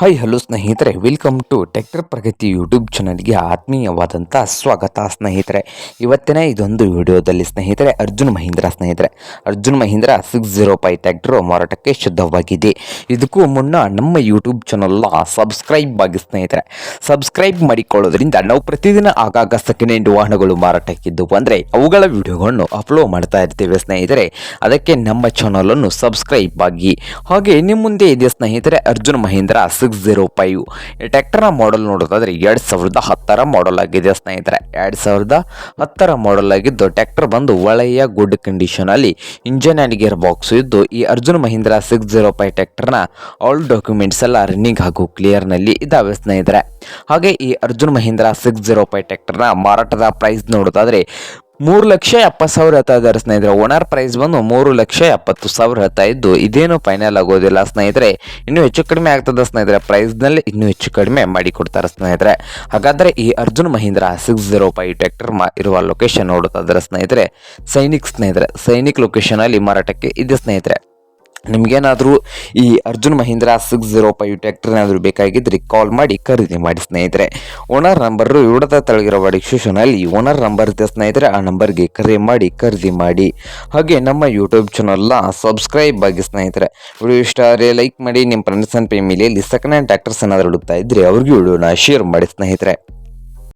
Hi hello ಸ್ನೇಹಿತರೆ. Welcome to tractor Pragati YouTube ಚಾನಲ್ಗೆ ಆತ್ಮೀಯವಾದಂಥ ಸ್ವಾಗತ ಸ್ನೇಹಿತರೆ. ಇವತ್ತಿನ ಇದೊಂದು ವಿಡಿಯೋದಲ್ಲಿ ಸ್ನೇಹಿತರೆ, ಅರ್ಜುನ್ ಮಹೀಂದ್ರ ಸ್ನೇಹಿತರೆ. Arjun Mahindra six zero five tractor ಮಾರಾಟಕ್ಕೆ ಶುದ್ಧವಾಗಿದೆ. ಇದಕ್ಕೂ ಮುನ್ನ ನಮ್ಮ ಯೂಟ್ಯೂಬ್ ಚಾನಲ್ನ ಸಬ್ಸ್ಕ್ರೈಬ್ ಆಗಿ ಸ್ನೇಹಿತರೆ. ಸಬ್ಸ್ಕ್ರೈಬ್ ಮಾಡಿಕೊಳ್ಳೋದ್ರಿಂದ ನಾವು ಪ್ರತಿದಿನ ಆಗಾಗ ಸೆಕೆಂಡ್ ಹ್ಯಾಂಡ್ ವಾಹನಗಳು ಮಾರಾಟಕ್ಕಿದ್ದು ಅಂದರೆ ಅವುಗಳ ವಿಡಿಯೋಗಳನ್ನು ಅಪ್ಲೋಡ್ ಮಾಡ್ತಾ ಇರ್ತೇವೆ ಸ್ನೇಹಿತರೆ. ಅದಕ್ಕೆ ನಮ್ಮ ಚಾನಲನ್ನು ಸಬ್ಸ್ಕ್ರೈಬ್ ಆಗಿ. ಹಾಗೆ ನಿಮ್ಮ ಮುಂದೆ ಇದೆ ಸ್ನೇಹಿತರೆ, Arjun Mahindra six zero five ಈ ಟ್ರ್ಯಾಕ್ಟರ್ನ ಮಾಡಲ್ ನೋಡೋದಾದ್ರೆ ಎರಡು ಸಾವಿರದ ಹತ್ತರ ಮಾಡಲ್ ಆಗಿದೆ ಸ್ನೇಹಿತರೆ. ಎರಡು ಸಾವಿರದ ಹತ್ತರ ಮಾಡಲ್ ಆಗಿದ್ದು ಟ್ಯಾಕ್ಟರ್ ಬಂದು ಒಳ್ಳೆಯ ಗುಡ್ ಕಂಡೀಷನಲ್ಲಿ ಇಂಜನ್ ಆ್ಯಂಡ್ ಗೇರ್ ಬಾಕ್ಸ್ ಇದ್ದು ಈ Arjun Mahindra six zero five ಟ್ಯಾಕ್ಟರ್ನ all documents ಎಲ್ಲ ರನ್ನಿಂಗ್ ಹಾಗೂ ಕ್ಲಿಯರ್ನಲ್ಲಿ ಇದ್ದಾವೆ ಸ್ನೇಹಿತರೆ. ಹಾಗೆ ಈ Arjun Mahindra six zero five ಟ್ಯಾಕ್ಟರ್ನ ಮಾರಾಟದ ಪ್ರೈಸ್ ನೋಡೋದಾದ್ರೆ ಮೂರು ಲಕ್ಷ ಎಪ್ಪತ್ತು ಸಾವಿರ ಹೇಳ್ತಾ ಇದ್ದಾರೆ ಸ್ನೇಹಿತರೆ. ಓನರ್ ಪ್ರೈಸ್ ಬಂದು ಮೂರು ಲಕ್ಷ ಎಪ್ಪತ್ತು ಸಾವಿರ ಹೇಳ್ತಾ ಇದ್ದು, ಇದೇನು ಫೈನಲ್ ಆಗೋದಿಲ್ಲ ಸ್ನೇಹಿತರೆ. ಇನ್ನೂ ಹೆಚ್ಚು ಕಡಿಮೆ ಆಗ್ತದೆ ಸ್ನೇಹಿತರೆ. ಪ್ರೈಸ್ನಲ್ಲಿ ಇನ್ನೂ ಹೆಚ್ಚು ಕಡಿಮೆ ಮಾಡಿ ಕೊಡ್ತಾರೆ ಸ್ನೇಹಿತರೆ. ಹಾಗಾದರೆ ಈ Arjun Mahindra six zero five tractor ಇರುವ ಲೊಕೇಶನ್ ನೋಡುತ್ತಾದ್ರೆ ಸ್ನೇಹಿತರೆ. ಸೈನಿಕ್ ಸ್ನೇಹಿತರೆ, ಸೈನಿಕ್ ಲೊಕೇಶನಲ್ಲಿ ಮಾರಾಟಕ್ಕೆ ಇದೆ ಸ್ನೇಹಿತರೆ. ನಿಮಗೇನಾದರೂ ಈ Arjun Mahindra six zero five tractor ಏನಾದರೂ ಬೇಕಾಗಿದ್ದರೆ ಕಾಲ್ ಮಾಡಿ ಖರೀದಿ ಮಾಡಿ ಸ್ನೇಹಿತರೆ. ಓನರ್ ನಂಬರು ಇವಡದ ತಳಗಿರುವ ಡಿಸ್ಕ್ರಿಪ್ಷನಲ್ಲಿ ಓನರ್ ನಂಬರ್ ಇದೆ ಸ್ನೇಹಿತರೆ, ಆ ನಂಬರ್ಗೆ ಕರೆ ಮಾಡಿ ಖರೀದಿ ಮಾಡಿ. ಹಾಗೆ ನಮ್ಮ ಯೂಟ್ಯೂಬ್ ಚಾನಲ್ನ ಸಬ್ಸ್ಕ್ರೈಬ್ ಆಗಿ ಸ್ನೇಹಿತರೆ. ವಿಡಿಯೋ ಇಷ್ಟ ಆದರೆ ಲೈಕ್ ಮಾಡಿ ನಿಮ್ಮ ಫ್ರೆಂಡ್ಸ್ ಆ್ಯಂಡ್ ಫ್ಯಾಮಿಲಿಯಲ್ಲಿ ಸೆಕೆಂಡ್ ಹ್ಯಾಂಡ್ ಟ್ಯಾಕ್ಟರ್ಸ್ ಏನಾದರೂ ಹುಡುಕ್ತಾ ಇದ್ದರೆ ಅವ್ರಿಗೂ ವಿಡಿಯೋನ ಶೇರ್ ಮಾಡಿ ಸ್ನೇಹಿತರೆ.